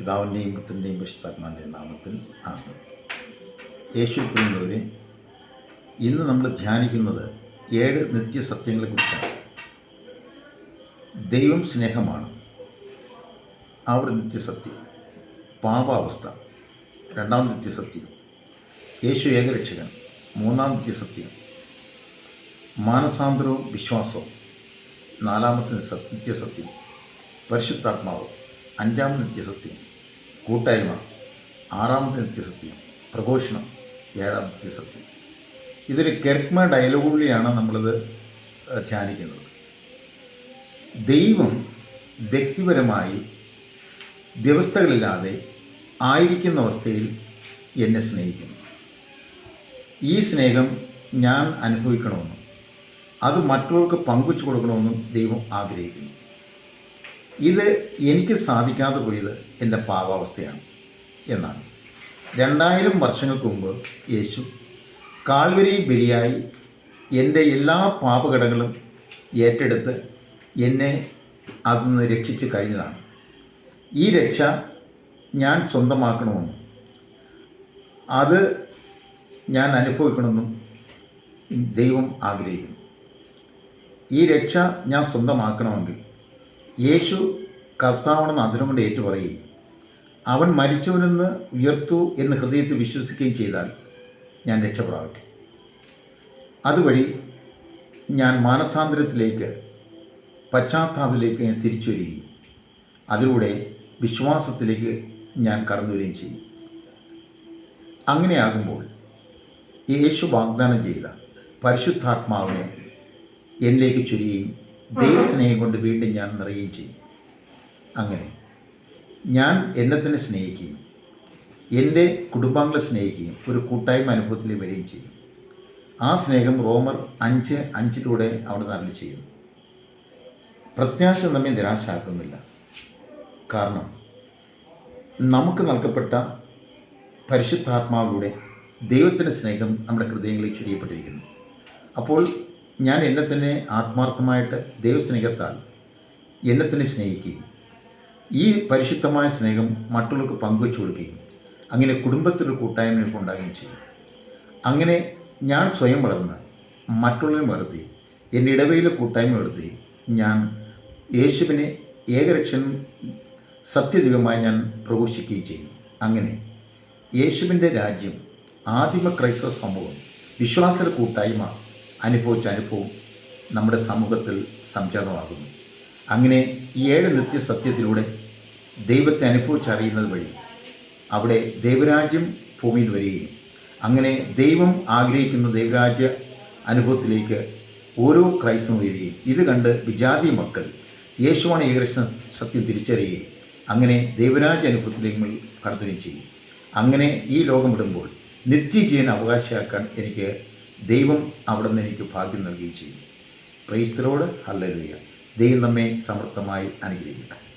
പിതാവിന്റെയും പുത്രന്റെയും പരിശുദ്ധാത്മാവിന്റെയും നാമത്തിൽ ആണ് യേശു പ്രിയുള്ളവരെ ഇന്ന് നമ്മൾ ധ്യാനിക്കുന്നത് ഏഴ് നിത്യസത്യങ്ങളെക്കുറിച്ചാണ്. ദൈവം സ്നേഹമാണ്. ആ ഒരു നിത്യസത്യം പാപാവസ്ഥ രണ്ടാം നിത്യസത്യം യേശു ഏകരക്ഷകൻ മൂന്നാം നിത്യസത്യം മാനസാന്തരവും വിശ്വാസവും നാലാമത്തെ നിത്യസത്യം പരിശുദ്ധാത്മാവ് അഞ്ചാം നിത്യസത്യം കൂട്ടായ്മ ആറാമത്തെ നിത്യസത്യം പ്രഘോഷണം ഏഴാം നിത്യസത്യം ഇതൊരു കെർക്മ ഡയലോഗുകളിലാണ് നമ്മളിത് ധ്യാനിക്കുന്നത്. ദൈവം വ്യക്തിപരമായി വ്യവസ്ഥകളില്ലാതെ ആയിരിക്കുന്ന അവസ്ഥയിൽ എന്നെ സ്നേഹിക്കുന്നു. ഈ സ്നേഹം ഞാൻ അനുഭവിക്കണമെന്നും അത് മറ്റുള്ളവർക്ക് പങ്കുവച്ചു കൊടുക്കണമെന്നും ദൈവം ആഗ്രഹിക്കുന്നു. ഇത് എനിക്ക് സാധിക്കാതെ പോയത് എന്റെ പാവാവസ്ഥയാണ് എന്നാണ്. രണ്ടായിരം വർഷങ്ങൾക്ക് മുമ്പ് യേശു കാൽവരി ബലിയായി എന്റെ എല്ലാ പാപഘടങ്ങളും ഏറ്റെടുത്ത് എന്നെ അതിൽ നിന്ന് രക്ഷിച്ച് കഴിഞ്ഞതാണ്. ഈ രക്ഷ ഞാൻ സ്വന്തമാക്കണമെന്നും അത് ഞാൻ അനുഭവിക്കണമെന്നും ദൈവം ആഗ്രഹിക്കുന്നു. ഈ രക്ഷ ഞാൻ സ്വന്തമാക്കണമെങ്കിൽ യേശു കർത്താവണെന്ന് അതിനും കൊണ്ട് ഏറ്റുപറയുകയും അവൻ മരിച്ചവനെന്ന് ഉയർത്തു എന്ന് ഹൃദയത്തിൽ വിശ്വസിക്കുകയും ചെയ്താൽ ഞാൻ രക്ഷപ്രാപിക്കും. അതുവഴി ഞാൻ മാനസാന്തരത്തിലേക്ക് പശ്ചാത്താപത്തിലേക്ക് ഞാൻ തിരിച്ചു വരികയും അതിലൂടെ വിശ്വാസത്തിലേക്ക് ഞാൻ കടന്നു വരികയും ചെയ്യും. അങ്ങനെയാകുമ്പോൾ യേശു വാഗ്ദാനം ചെയ്ത പരിശുദ്ധാത്മാവിനെ എന്നിലേക്ക് ചൊരിയുകയും ദൈവസ്നേഹം കൊണ്ട് വീണ്ടും ഞാൻ നിറയുകയും ചെയ്യും. അങ്ങനെ ഞാൻ എന്നെ തന്നെ സ്നേഹിക്കുകയും എന്റെ കുടുംബാംഗങ്ങളെ സ്നേഹിക്കുകയും ഒരു കൂട്ടായ്മ അനുഭവത്തിൽ വരികയും ചെയ്യും. ആ സ്നേഹം റോമർ അഞ്ച് അഞ്ചിലൂടെ അവിടെ നല്ല ചെയ്യും പ്രത്യാശ നമ്മെ നിരാശാക്കുന്നില്ല കാരണം നമുക്ക് നൽകപ്പെട്ട പരിശുദ്ധാത്മാവിലൂടെ ദൈവത്തിന്റെ സ്നേഹം നമ്മുടെ ഹൃദയങ്ങളിൽ ചുരിയപ്പെട്ടിരിക്കുന്നു. അപ്പോൾ ഞാൻ എന്നെ തന്നെ ആത്മാർത്ഥമായിട്ട് ദൈവസ്നേഹത്താൽ എന്നെ തന്നെ സ്നേഹിക്കുകയും ഈ പരിശുദ്ധമായ സ്നേഹം മറ്റുള്ളവർക്ക് പങ്കുവച്ചു കൊടുക്കുകയും അങ്ങനെ കുടുംബത്തിലൊരു കൂട്ടായ്മ ഉണ്ടാകുകയും ചെയ്യും. അങ്ങനെ ഞാൻ സ്വയം വളർന്ന് മറ്റുള്ളവരെ വളർത്തി എന്റെ ഇടവയിലെ കൂട്ടായ്മ വളർത്തി ഞാൻ യേശുവിനെ ഏകരക്ഷൻ സത്യദൈവമായി ഞാൻ പ്രഘോഷിക്കുകയും ചെയ്യും. അങ്ങനെ യേശുവിന്റെ രാജ്യം ആദിമ ക്രൈസ്തവ സമൂഹം വിശ്വാസ കൂട്ടായ്മ അനുഭവിച്ച അനുഭവം നമ്മുടെ സമൂഹത്തിൽ സംജാതമാകുന്നു. അങ്ങനെ ഈ ഏഴ് നിത്യസത്യത്തിലൂടെ ദൈവത്തെ അനുഭവിച്ചറിയുന്നത് വഴി അവിടെ ദൈവരാജ്യം ഭൂമിയിൽ വരികയും അങ്ങനെ ദൈവം ആഗ്രഹിക്കുന്ന ദൈവരാജ്യ അനുഭവത്തിലേക്ക് ഓരോ ക്രൈസ്തവം വരികയും ഇത് കണ്ട് വിജാതി മക്കൾ യേശുവാണ് ഏകദേശം സത്യം തിരിച്ചറിയുകയും അങ്ങനെ ദൈവരാജ്യ അനുഭവത്തിലേക്ക് കടത്തുകയും ചെയ്യും. അങ്ങനെ ഈ ലോകം വിടുമ്പോൾ നിത്യജീവൻ അവകാശിയാക്കാൻ എനിക്ക് ദൈവം അവിടെ നിന്ന് എനിക്ക് ഭാഗ്യം നൽകുകയും ചെയ്യും. ക്രൈസ്തരോട് ഹല്ലേലൂയ. ദൈവം നമ്മെ സമർത്ഥമായി അനുഗ്രഹിക്കട്ടെ.